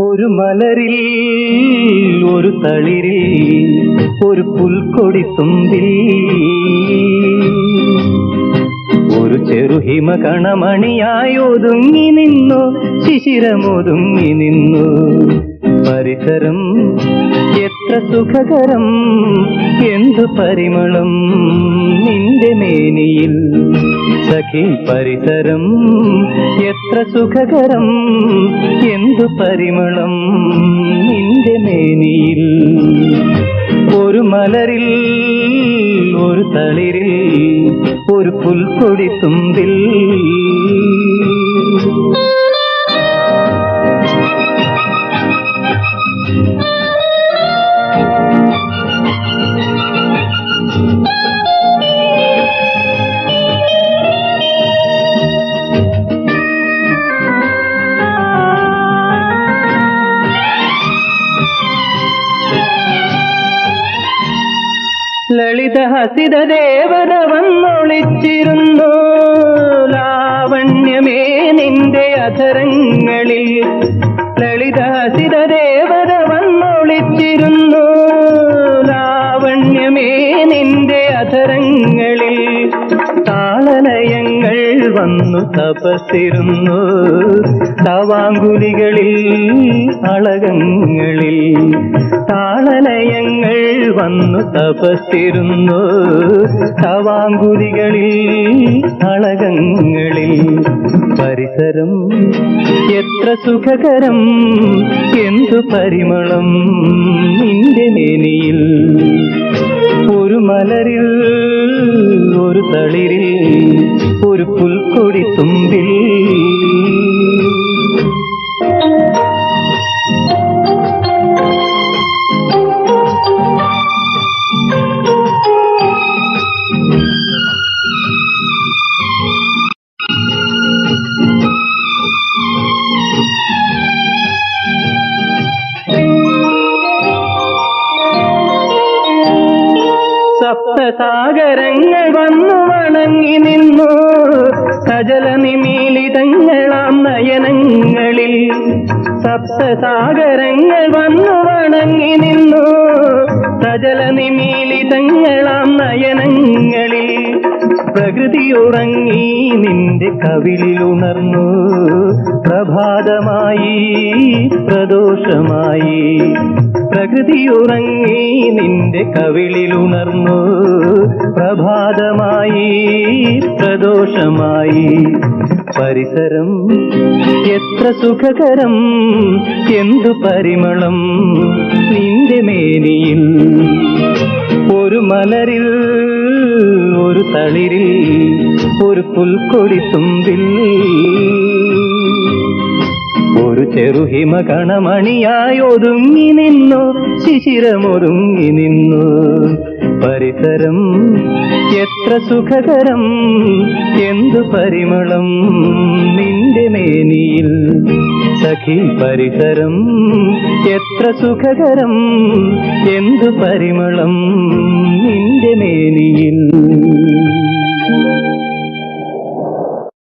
ഒരു മലരിൽ ഒരു തളിരിൽ ഒരു പുൽക്കൊടി തുമ്പിൽ. ഒരു ചെറുഹിമ കണമണിയായി ഒതുങ്ങി നിന്നു ശിശിരമൊതുങ്ങി നിന്നു. പരിസരം എത്ര സുഖകരം എന്തു പരിമളം നിന്റെ മേനിയിൽ. സഖി പരിസരം എത്ര സുഖകരം? എന്തു പരിമളം? നിന്റെ മേനിയിൽ ഒരു മലരിൽ ഒരു തളിരിൽ ഒരു പുൽക്കൊടി തുമ്പിൽ ലളിത ഹസിത ദേവത വന്നൊളിച്ചിരുന്നു. ലാവണ്യമേ നിന്റെ അധരങ്ങളിൽ. ലളിത ഹസിത ദേവത വന്നൊളിച്ചിരുന്നു. ലാവണ്യമേ നിന്റെ അധരങ്ങളിൽ. താളനയങ്ങൾ വന്നു തപസ്സിരുന്നു. തവാങ്കുലികളിൽ അളകങ്ങളിൽ. താളലയങ്ങൾ വന്നു തപസ്തിരുന്നു തവാങ്കുലികളിൽ അളകങ്ങളിൽ പരിസരം എത്ര സുഖകരം എന്തു പരിമളം നിന്റെ മേനിയിൽ. ഒരു മലരിൽ ഒരു തളിരിൽ ഒരു സപ്തസാഗരങ്ങൾ വന്നു വണങ്ങി നിന്നു. സജല നിമീലിതങ്ങളാം നയനങ്ങളിൽ സപ്തസാഗരങ്ങൾ വന്നു വണങ്ങി നിന്നു. സജല നിമീലിതങ്ങളാം നയനങ്ങളിൽ പ്രകൃതി ഉറങ്ങി നിന്റെ കവിളിലുണർന്നു. പ്രഭാതമായി പ്രദോഷമായി പ്രകൃതി ഉറങ്ങി നിന്റെ കവിളിലുണർന്നു. പ്രഭാതമായി പ്രദോഷമായി. പരിസരം എത്ര സുഖകരം എന്തു പരിമളം. നിന്റെ മേനിയിൽ ഒരു മലരിൽ ഒരു തളിരിൽ ഒരു പുൽക്കൊടി തുമ്പിൽ ചെറുഹിമ കണമണിയായി ഒതുങ്ങി നിന്നു ശിശിരമൊതുങ്ങി നിന്നു. പരിസരം എത്ര സുഖകരം എന്തു പരിമളം നിന്റെ മേനിയിൽ. സഖി പരിസരം എത്ര സുഖകരം എന്തു പരിമളം നിന്റെ മേനിയിൽ.